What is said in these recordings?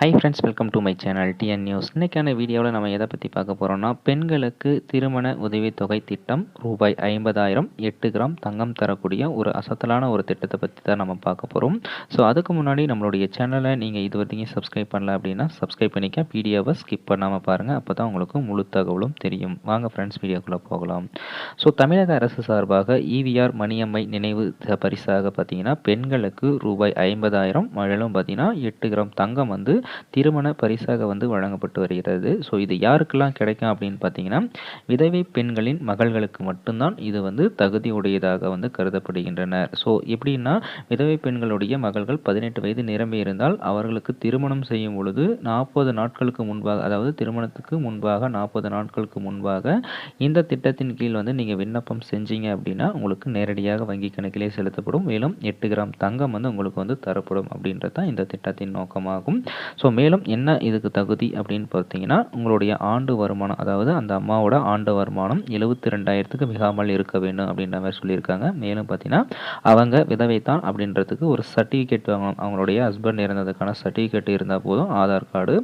Hi friends welcome to my channel TN news இன்றைக்கான வீடியோவில் நம்ம எதை பற்றி பார்க்க போகிறோம்னா பெண்களுக்கு திருமண உதவித்தொகை திட்டம் ரூபாய் ஐம்பதாயிரம் எட்டு கிராம் தங்கம் தரக்கூடிய ஒரு அசத்தலான ஒரு திட்டத்தை பற்றி தான் நம்ம பார்க்க போகிறோம் ஸோ அதுக்கு முன்னாடி நம்மளுடைய சேனலை நீங்கள் இது வரைக்கும் சப்ஸ்கிரைப் பண்ணல அப்படின்னா சப்ஸ்கிரைப் பண்ணிக்க வீடியோவை ஸ்கிப் பண்ணாமல் பாருங்கள் அப்போ தான் உங்களுக்கு முழு தகவலும் தெரியும். வாங்க ஃப்ரெண்ட்ஸ் வீடியோக்குள்ளே போகலாம். ஸோ தமிழக அரசு சார்பாக இவிஆர் மணியம்மை நினைவு பரிசாக பார்த்தீங்கன்னா பெண்களுக்கு ரூபாய் ஐம்பதாயிரம் மேலும் பார்த்தீங்கன்னா எட்டு கிராம் தங்கம் வந்து திருமண பரிசாக வந்து வழங்கப்பட்டு வருகிறது. ஸோ இது யாருக்கெல்லாம் கிடைக்கும் அப்படின்னு பார்த்தீங்கன்னா விதவை பெண்களின் மகள்களுக்கு மட்டும்தான் இது வந்து தகுதியுடையதாக வந்து கருதப்படுகின்றனர். ஸோ எப்படின்னா விதவை பெண்களுடைய மகள்கள் பதினெட்டு வயது நிரம்பி இருந்தால் அவர்களுக்கு திருமணம் செய்யும் பொழுது நாற்பது நாட்களுக்கு முன்பாக அதாவது திருமணத்துக்கு முன்பாக நாற்பது நாட்களுக்கு முன்பாக இந்த திட்டத்தின் கீழ் வந்து நீங்கள் விண்ணப்பம் செஞ்சீங்க அப்படின்னா உங்களுக்கு நேரடியாக வங்கி கணக்கிலே செலுத்தப்படும். மேலும் எட்டு கிராம் தங்கம் வந்து உங்களுக்கு வந்து தரப்படும் அப்படின்றது தான் இந்த திட்டத்தின் நோக்கமாகும். ஸோ மேலும் என்ன இதுக்கு தகுதி அப்படின்னு பார்த்தீங்கன்னா உங்களுடைய ஆண்டு வருமானம் அதாவது அந்த அம்மாவோட ஆண்டு வருமானம் எழுபத்தி ரெண்டாயிரத்துக்கு மிகாமல் இருக்க வேண்டும் அப்படின்ற மாதிரி சொல்லியிருக்காங்க. மேலும் பார்த்தீங்கன்னா அவங்க விதவை தான் அப்படின்றதுக்கு ஒரு சர்டிஃபிகேட் வாங்கணும். அவங்களுடைய ஹஸ்பண்ட் இருந்ததுக்கான சர்டிஃபிகேட் இருந்தால் போதும். ஆதார் கார்டு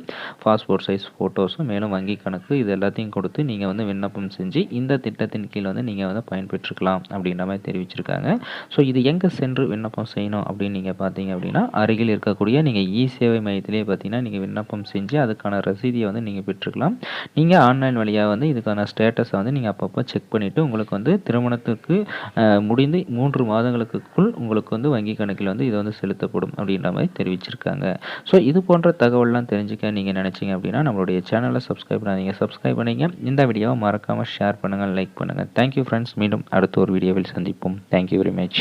பாஸ்போர்ட் சைஸ் ஃபோட்டோஸும் மேலும் வங்கி கணக்கு இது எல்லாத்தையும் கொடுத்து நீங்கள் வந்து விண்ணப்பம் செஞ்சு இந்த திட்டத்தின் கீழ் வந்து நீங்கள் வந்து பயன்பெற்றுக்கலாம் அப்படின்ற மாதிரி தெரிவிச்சிருக்காங்க. ஸோ இது எங்கே சென்று விண்ணப்பம் செய்யணும் அப்படின்னு நீங்கள் பார்த்தீங்க அப்படின்னா அருகில் இருக்கக்கூடிய நீங்கள் இ சேவை மையத்திலே பார்த்தீங்கன்னா நீங்கள் விண்ணப்பம் செஞ்சு அதுக்கான ரசீதியை வந்து நீங்கள் பெற்றுக்கலாம். நீங்கள் ஆன்லைன் வழியாக வந்து இதுக்கான ஸ்டேட்டஸை வந்து நீங்கள் அப்பப்போ செக் பண்ணிவிட்டு உங்களுக்கு வந்து திருமணத்துக்கு முடிந்து மூன்று மாதங்களுக்குள் உங்களுக்கு வந்து வங்கி கணக்கில் வந்து இது வந்து செலுத்தப்படும் அப்படின்ற மாதிரி தெரிவிச்சிருக்காங்க. ஸோ இது போன்ற தகவல்லாம் தெரிஞ்சுக்க நீங்கள் நினச்சிங்க அப்படின்னா நம்மளுடைய சேனலை சப்ஸ்கிரைப் பண்ணாதீங்க. சப்ஸ்கிரைப் பண்ணிங்க. இந்த வீடியோவை மறக்காமல் ஷேர் பண்ணுங்கள் லைக் பண்ணுங்கள் தேங்க்யூ ஃப்ரெண்ட்ஸ் மீண்டும் அடுத்த ஒரு வீடியோவில் சந்திப்போம். Thank you very much